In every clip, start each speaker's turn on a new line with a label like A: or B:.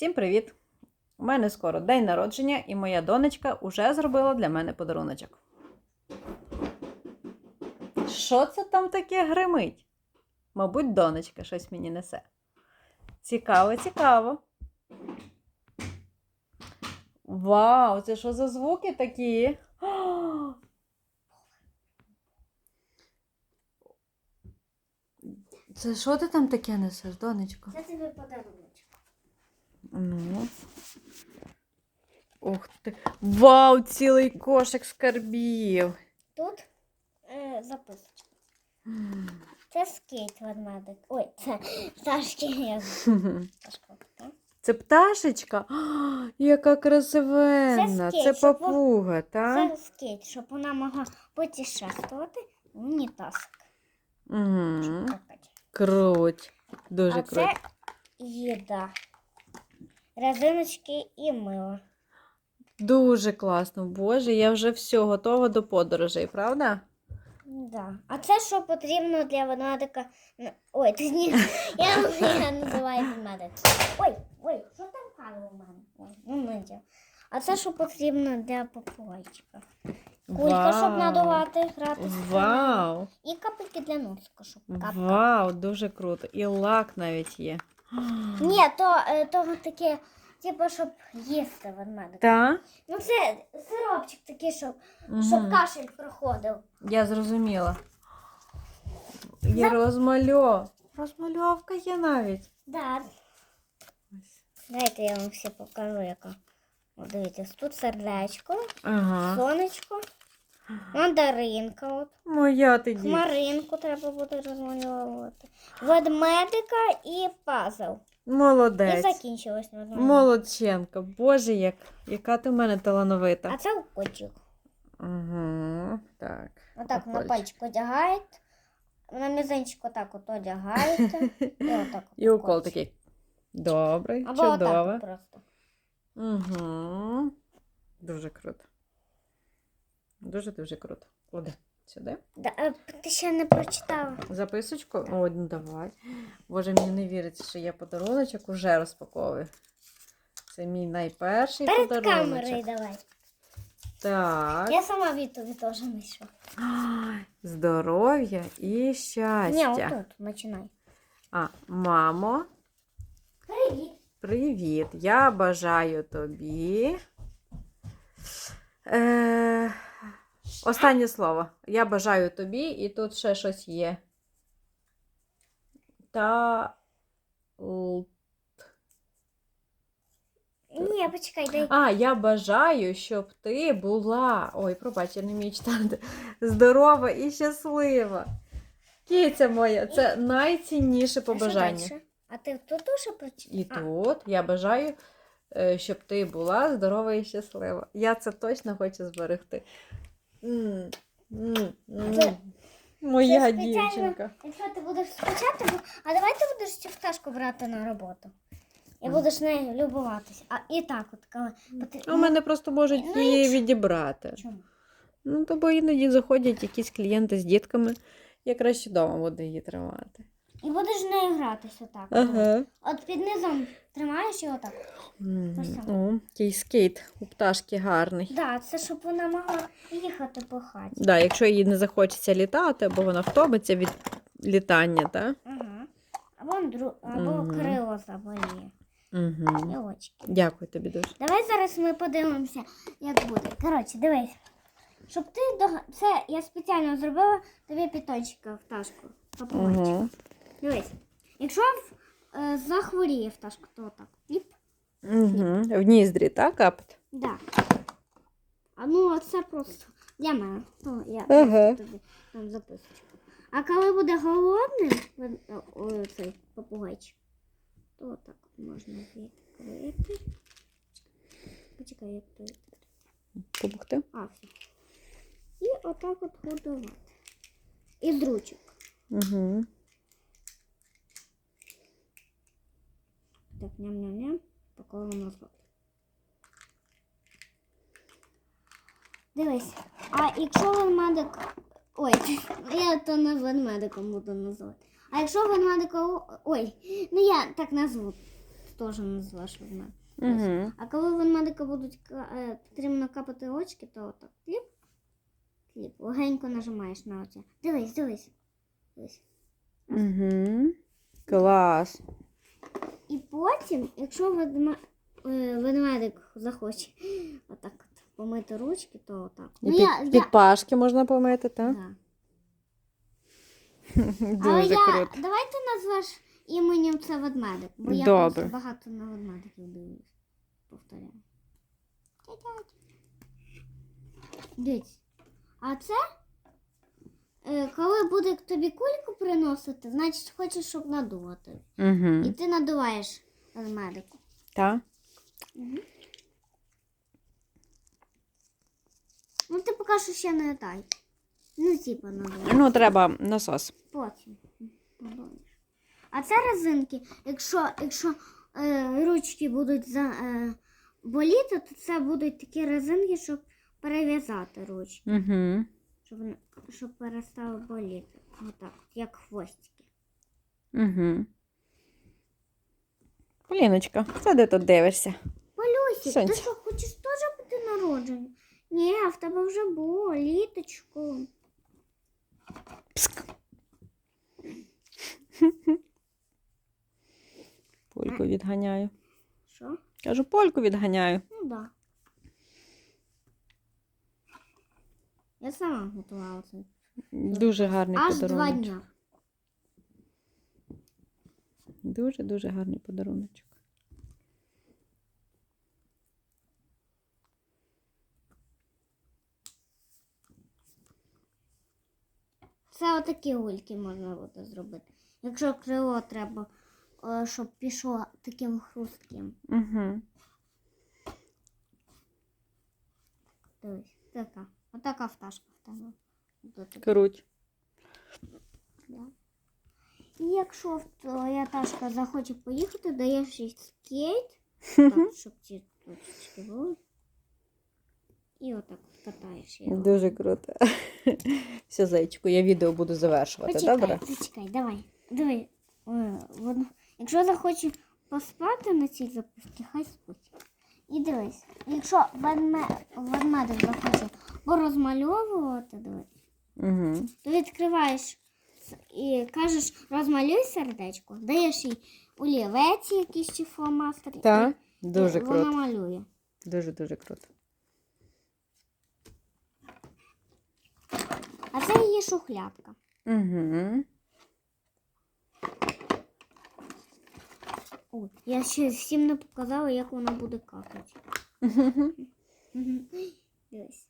A: Всім привіт! У мене скоро день народження, і моя донечка уже зробила для мене подаруночок. Що це там таке гримить? Мабуть, донечка щось мені несе. Цікаво, цікаво. Вау, це що за звуки такі? Це що ти там таке несеш, донечко?
B: Це тобі подарунок.
A: Ну. Ух ти. Вау, цілий кошик скарбів.
B: Тут е, записочка. Це скейт ведмедик. Ой, це пташки.
A: Це пташечка? А, яка красивенна.
B: Це
A: Це,
B: скейт, щоб
A: папуга, так?
B: Це скейт, щоб вона могла путешествувати в унітазик.
A: Угу. Круть. Дуже
B: А
A: круть.
B: це їда. Резиночки і мило.
A: Дуже класно. Боже, я вже все готова до подорожей, правда?
B: Да. А це що потрібно для ведмедика? Ой, ти ні. Я, я називаю ведмедик. Ой, ой, що там кава у мене? Ой, ну не діло. А це що потрібно для попугайчика? Кулька, щоб надувати, грати.
A: Вау!
B: І капельки для носика, щоб капати.
A: Вау, дуже круто. І лак навіть є.
B: Ні, то, е, то таке, типу, щоб їсти ведмедик.
A: Так?
B: Ну це сиропчик такий, щоб, щоб кашель проходив.
A: Я зрозуміла. Є розмальов. Розмальовка є навіть.
B: Да. Дайте я вам все покажу, яка. Дивіться, тут сердечко,
A: Ага.
B: сонечко, мандаринка, от,
A: Моя ти дівчинка.
B: хмаринку треба буде розмальовувати. Ведмедика і пазл.
A: Молодець.
B: І закінчилось на.
A: Молодченка. Боже, як, яка ти в мене талановита.
B: А це у котик.
A: Угу. Так.
B: Отак на пальчик одягаєте, на мізинчик отак от одягаєте. І отак от
A: І укол такий. Добрий,
B: Або
A: чудово.
B: от просто.
A: Угу. Дуже круто. Дуже-дуже круто. Клади сюди.
B: Да, е, ти ще не прочитала.
A: Записочку? О, ну давай. Боже, мені не віриться, що я подаруночок уже розпаковую. Це мій найперший
B: Перед камерою давай.
A: Так.
B: Я сама від тобі теж знайшла.
A: Ай, Здоров'я і
B: Ні,
A: щастя.
B: отут, починай.
A: А, мамо,
B: Привіт.
A: привіт. Я бажаю тобі. Е, останнє слово. Я бажаю тобі, і тут ще щось є. Та.
B: Ні, почекай, дай.
A: А, я бажаю, щоб ти була. Ой, пробач, я не вмію читати. Здорова і щаслива. Киця моя, це найцінніше побажання.
B: дальше? А ти тут теж прочитав?
A: І тут я бажаю, е, щоб ти була здорова і щаслива. Я це точно хочу зберегти. М, м, м.
B: Це-
A: Моя
B: це спеціально-
A: дівчинка.
B: Якщо ти будеш скучати, бо- а давай ти будеш цю пташку брати на роботу. І
A: Мгм.
B: будеш нею любуватися. А і так от коли
A: А У мене просто можуть
B: Ну,
A: її
B: якщо-
A: відібрати.
B: Чому?
A: Ну, то бо іноді заходять якісь клієнти з дітками. Я краще вдома буду її тримати.
B: І будеш нею гратися отак.
A: Ага.
B: От під низом тримаєш. Ось так.
A: О, який скейт у пташки гарний.
B: Да, це щоб вона могла їхати по хаті.
A: Да, якщо їй не захочеться літати, або вона втомиться від літання, так?
B: Ага. Або, дру... Або
A: Мгм.
B: крило заболіє. І
A: Угу.
B: очки.
A: Дякую тобі дуже.
B: Давай зараз ми подивимося, як буде. Коротше, дивись. Щоб ти до... Це я спеціально зробила тобі питончика в пташку. Попугайчик.
A: Угу.
B: Дивись. Якщо е, захворіє пташка, то отак. Піп.
A: Угу. В ніздрі, так, капать?
B: Да. А ну це просто для мене. То я
A: Ага.
B: тобі там записочку. А коли буде ви- о, о, цей попугайчик, то отак можна відкрити. Почекай, як то.
A: Побухти?
B: А, все. І отак от годувати. Із ручок.
A: Угу.
B: Так, ням-ням-ням. Поклала назад. Дивись. А якщо ведмедик. Ой, я то не ведмедиком буду називати. А якщо ведмедика. Ой, ну я так назву. теж називаєш ведмедик.
A: Угу.
B: А коли ведмедика будуть е, потрібно капати очки, то отак кліп, кліп, легенько нажимаєш на оце. Дивись, дивись. Дивись.
A: Угу. Клас.
B: І потім, якщо е, ведмедик захоче отак от помити ручки, то отак.
A: І під, під пашки можна помити, так?
B: Да. Але
A: Дуже
B: я...
A: круто.
B: Давай ти назвеш іменем це ведмедик, бо я
A: Добре.
B: просто багато на ведмедиків дивлюсь. Повторяю. Дивіться. А це, коли буде тобі кульку приносити, значить хочеш, щоб надувати. І
A: Угу.
B: ти надуваєш ведмедику.
A: Так?
B: Ну ти поки що ще не дай. Ну, типа надуваєш.
A: Ну, треба насос.
B: Потім. А це резинки. Якщо, якщо е, ручки будуть за, е, боліти, то це будуть такі резинки, щоб перев'язати ручки,
A: Угу.
B: Щоб, щоб перестали боліти. Отак, от, як хвостики.
A: Угу. Поліночка, це де тут дивишся?
B: Полюсик, ти що, хочеш теж бути народження? Ні, в тебе вже було літочку.
A: Пск. Польку відганяю.
B: Що?
A: Кажу, польку відганяю.
B: Ну да. Я сама готувала це.
A: Дуже гарний
B: Аж два
A: подарунок.
B: дня.
A: Дуже дуже гарний подаруночок.
B: Це отакі гульки можна буде зробити. Якщо крило треба, е, щоб пішло таким хрустким.
A: Угу.
B: Дивись, така. Отака пташка в тебе.
A: Круть.
B: Да. І якщо твоя пташка захоче поїхати, даєш їй скейт, так, щоб ці точечки були. І отак от катаєш його.
A: Дуже круто. Все, зайчику, я відео буду завершувати,
B: Почекай,
A: добре?
B: почекай, давай. Воно- Якщо захоче поспати на цій запусті, хай спить. І дивись, якщо ведме- ведмедик захоче порозмальовувати, дивись,
A: Угу.
B: то відкриваєш і кажеш, розмалюй сердечко, даєш їй олівець якийсь чи фломастер. і-
A: Так,
B: і
A: дуже
B: Вона
A: круто.
B: малює.
A: Дуже дуже круто.
B: А це її шухлядка.
A: Угу.
B: Ой, я ще всім не показала, як вона буде какати. Дивись.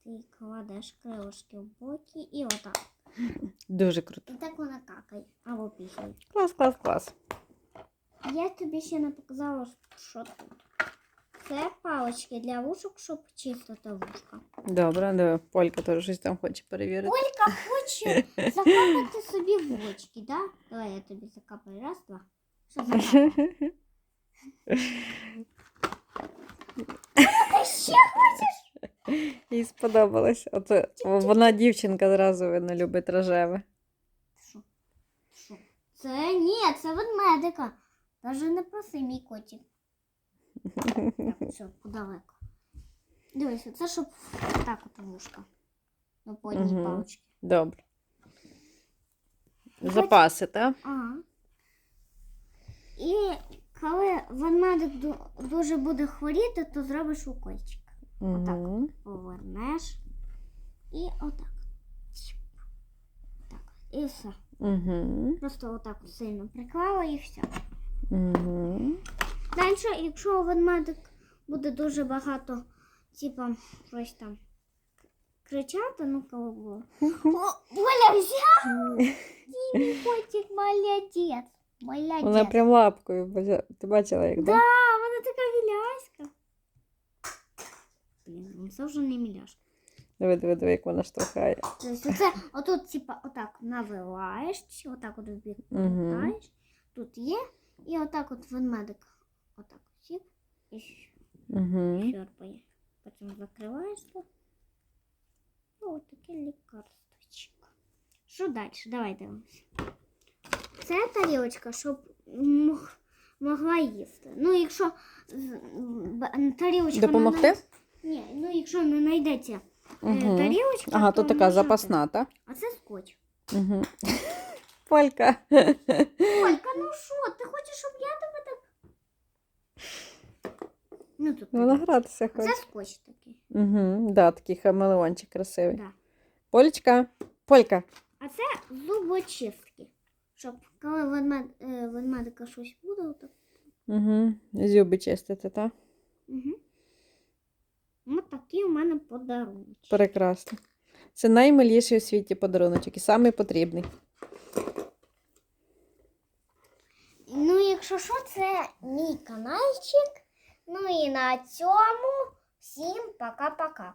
B: Так, ти кладеш крилишки в боки і отак.
A: Дуже круто.
B: І так вона какає або пісяє.
A: Клас, клас, клас.
B: Я тобі ще не показала, що тут. Це палички для вушок, щоб чистити вушка.
A: Добре, диви, Полька теж щось там хоче перевірити.
B: Олька хоче закапати собі в очки, да? Давай я тобі закапаю. Раз, два. Що закапаю? Ти ще хочеш?
A: Їй сподобалось. Оце, вона дівчинка зразу видно любить рожеве.
B: Це ні, це ведмедика. Даже не проси мій котик. Так, все, далеко. Дивись, це щоб так от вушка. На по одній
A: Мгм.
B: паличці.
A: Добре. Запаси, так?
B: Ага. І коли ведмедик ду- дуже буде хворіти, то зробиш укольчик. Отак. Повернеш і отак. Так. І все.
A: Угу.
B: Просто отак сильно приклала і все.
A: Угу.
B: Далі, якщо ведмедик буде дуже багато, типа, щось там кричати, ну кого було. Оля взяв! Ти котик молодець. Молодець.
A: Вона прям лапкою. Ти бачила, як
B: да? вона така міляська. Блін, ну це вже не міляшка.
A: Диви, диви, диви, як вона штовхає.
B: Тобто оце, отут, типа, отак навиваєш, отак от в бік Тут є. І отак от ведмедик. Отак сіп і
A: Угу.
B: щорпає. Потім закриваєш тут. Ну, от таке лікарствочко. Що далі? Давай дивимося. Це тарілочка, щоб мог могла їсти. Ну, якщо з- б- тарілочка
A: Допомогти?
B: Не... Ні, ну якщо не знайдеться
A: Угу.
B: тарілочка,
A: Ага, то така запасна, так?
B: А це скотч.
A: Угу. Полька.
B: Олька, ну що, ти хочеш, щоб я тебе так. Ну тут.
A: Вона гратися
B: Це скотч такий.
A: Угу. Да, такий хамелеончик красивий.
B: Да.
A: Полечка. Полька.
B: А це зубочистки. Щоб коли ведмед, е, ведмедика щось буде, то.
A: Угу. Зуби чистити, так?
B: Ось такі у мене подарунки.
A: Прекрасно. Це наймиліший у світі подаруночок і самий потрібний.
B: Ну, якщо що, це мій каналчик. Ну і на цьому всім пока-пока.